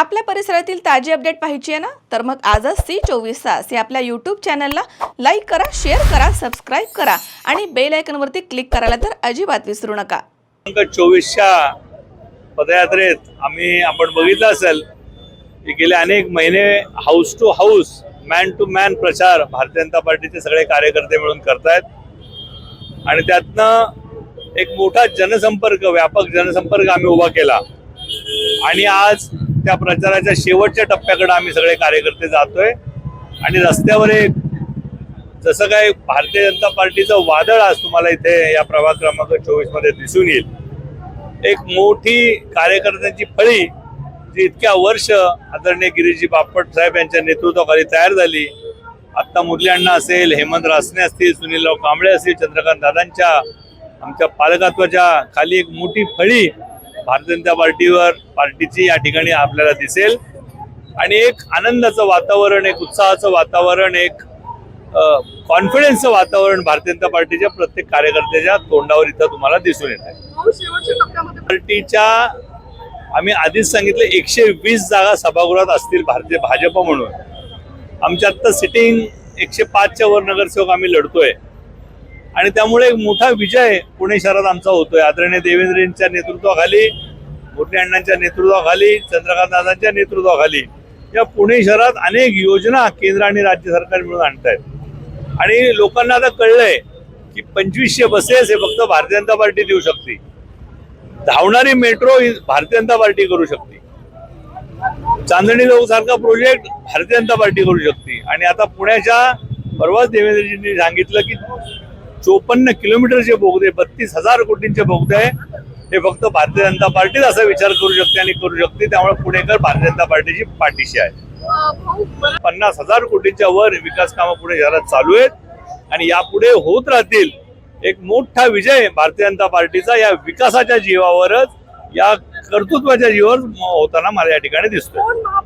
आपल्या परिसरातील ताजी अपडेट पाहिजे आहे ना? तर मग आजच सी चोवीस तास या आपल्या यूट्यूब चॅनलला लाईक करा शेअर करा सबस्क्राईब करा आणि बेल आयकनवरती क्लिक करायला तर अजिबात विसरू नका. चोवीसच्या पदयात्रेत आम्ही आपण बघितलं असेल की गेले अनेक महिने house to house man to man प्रचार भारतीय जनता पार्टीचे सगळे कार्यकर्ते मिळून करतायत. आणि त्यातनं एक मोठा जनसंपर्क व्यापक जनसंपर्क आम्ही उभा केला. आणि आज त्या प्रचाराच्या शेवटच्या टप्प्याकडे आम्ही सगळे कार्यकर्ते जातोय. आणि रस्त्यावर एक जसं काय भारतीय जनता पार्टीचं वादळ आज तुम्हाला इथे या प्रभाग क्रमांक चोवीसमध्ये दिसून येईल. एक मोठी कार्यकर्त्यांची फळी जी इतक्या वर्ष आदरणीय गिरीजी बापट साहेब यांच्या नेतृत्वाखाली तयार झाली. आत्ता मुरली अण्णा असेल हेमंत रासने असतील सुनीलराव कांबळे असतील चंद्रकांत दादांच्या आमच्या पालकत्वाच्या खाली एक मोठी फळी भारतीय जनता पार्टीवर पार्टीची या ठिकाणी आपल्याला दिसेल. आणि एक आनंदाचं वातावरण एक उत्साहाचं वातावरण एक कॉन्फिडन्सचं वातावरण भारतीय जनता पार्टीच्या प्रत्येक कार्यकर्त्याच्या तोंडावर इथं तुम्हाला दिसून येत आहे. पार्टीच्या आम्ही आधीच सांगितलं एकशे वीस जागा सभागृहात असतील भारतीय भाजप म्हणून. आमच्या आत्ता सिटिंग एकशे पाचच्या वर नगरसेवक आम्ही लढतोय. आणि त्यामुळे एक मोठा विजय पुणे शहरात आमचा होतोय. आदरणीय देवेंद्रजींच्या नेतृत्वाखाली मोठे अण्णांच्या नेतृत्वाखाली चंद्रकांत दादांच्या नेतृत्वाखाली या पुणे शहरात अनेक योजना केंद्र आणि राज्य सरकार मिळून आणतायत. आणि लोकांना आता कळलंय की पंचवीसशे बसेस हे फक्त भारतीय जनता पार्टी देऊ शकते. धावणारी मेट्रो ही भारतीय जनता पार्टी करू शकते. चांदणी चौक सारखा प्रोजेक्ट भारतीय जनता पार्टी करू शकते. आणि आता पुण्याच्या परवाच देवेंद्रजींनी सांगितलं की चोपन्न किलोमीटरचे बोगदे बत्तीस हजार कोटींचे बोगदे हे फक्त भारतीय जनता पार्टीच असा विचार करू शकते आणि करू शकते. त्यामुळे पुणेकर भारतीय जनता पार्टीची पाठीशी आहे. पन्नास हजार कोटींच्या वर विकास कामं पुणे शहरात चालू आहेत आणि यापुढे होत राहतील एक मोठा विजय भारतीय जनता पार्टीचा या विकासाच्या जीवावरच या कर्तृत्वाच्या जीवावर होताना मला या ठिकाणी दिसतो